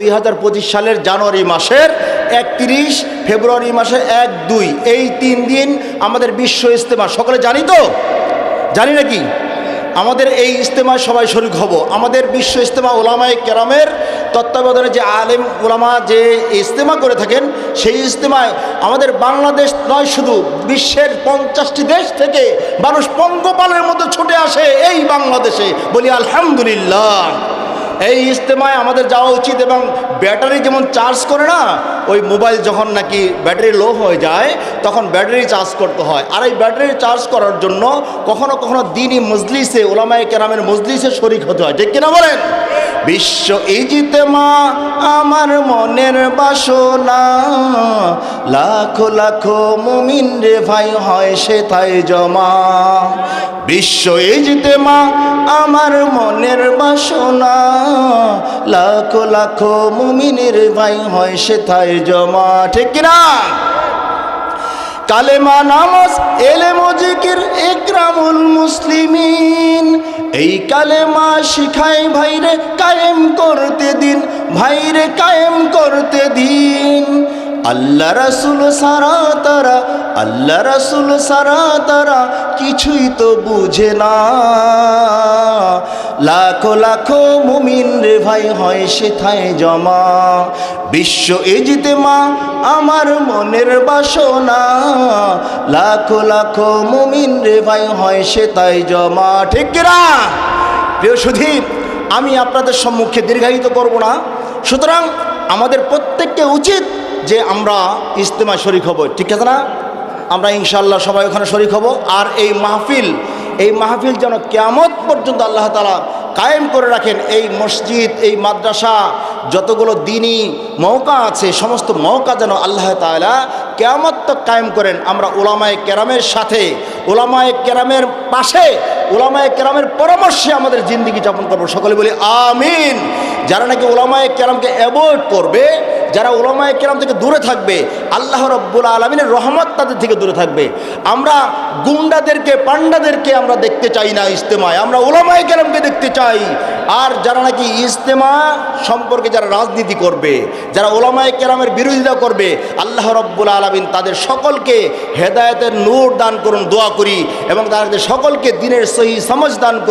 দুই হাজার পঁচিশ সালের জানুয়ারি মাসের একত্রিশ ফেব্রুয়ারি মাসের এক দুই। এই তিন দিন আমাদের বিশ্ব ইজতেমা। সকলে জানি তো? জানি নাকি? আমাদের এই ইজতেমায় সবাই শরিক হব। আমাদের বিশ্ব ইজতেমা ওলামায় কেরামের তত্ত্বাবধানে যে আলেম ওলামা যে ইজতেমা করে থাকেন, সেই ইজতেমায় আমাদের বাংলাদেশ নয়, শুধু বিশ্বের পঞ্চাশটি দেশ থেকে মানুষ পঙ্গপালের মতো ছুটে আসে এই বাংলাদেশে। বলি আলহামদুলিল্লাহ। এই ইজতেমায় আমাদের যাওয়া উচিত এবং ব্যাটারি যেমন চার্জ করে না, ওই মোবাইল যখন নাকি ব্যাটারি লো হয়ে যায়, তখন ব্যাটারি চার্জ করতে হয়। আর এই ব্যাটারি চার্জ করার জন্য কখনো কখনো দিনই মজলিসে ওলামায় কেরামের মজলিসে শরিক হতে হয়। ঠিক কিনা বলেন? বিশ্ব ইজিতেমা আমার মনের বাসনা। লাখো লাখো মুমিন রে ভাই হয় সে তাই জমা। বিশ্ব ইজিতেমা আমার মনের বাসনা। লাখো লাখো মুমিনের ভাই হয় সে তাই জমা। ঠিক কিনা? কালেমা নামাজ এলে মজিকির একরামুল মুসলিমিন। এই কালেমা শিখাই ভাইরে কায়েম করতে দিন, ভাইরে কায়েম করতে দিন। আল্লাহ রাসুল সারা তারা, আল্লাহ রাসুল সারা তারা কিছুই তো বুঝে না। লাখো লাখো মুমিন রে ভাই হয় সেথায় জমা। বিশ্ব এজিতে মা আমার মনের বাসনা। লাখো লাখো মুমিন রে ভাই হয় সে তাই জমা, ঠিক কিনা? প্রিয় সুধীর, আমি আপনাদের সম্মুখে দীর্ঘায়িত করব না। সুতরাং আমাদের প্রত্যেককে উচিত যে আমরা ইজতেমা শরিক হব, ঠিক আছে না? আমরা ইনশাল্লাহ সবাই ওখানে শরিক হব। আর এই মাহফিল এই মাহফিল যেন কেয়ামত পর্যন্ত আল্লাহ তালা কায়েম করে রাখেন। এই মসজিদ, এই মাদ্রাসা, যতগুলো দিনই মৌকা আছে, সমস্ত মৌকা যেন আল্লাহ তালা কেয়ামত তো কায়েম করেন। আমরা ওলামায় কেরামের সাথে ওলামায় কেরামের পাশে ওলামায় কেরামের পরামর্শে আমাদের জিন্দিগি যাপন করব। সকলে বলি, আমিন। যারা নাকি ওলামায় কেরামকে অ্যাভয়েড করবে যারা ওলামায় কেরাম থেকে দূরে থাকবে, আল্লাহ রব্বুল আলমিনের রহমত তাদের থেকে দূরে থাকবে। আমরা গুন্ডাদেরকে, পান্ডাদেরকে আমরা দেখতে চাই না ইজতেমায়। আমরা ওলামায় কেরামকে দেখতে চাই। আর যারা নাকি ইজতেমা সম্পর্কে যারা রাজনীতি করবে, যারা ওলামায় কেরামের বিরোধিতা করবে, আল্লাহ রব্বুল আলমিন তাদের সকলকে হেদায়তের নূর দান করুন, দোয়া করি এবং তাদের সকলকে দিনের সহি সমাজ দান করুন।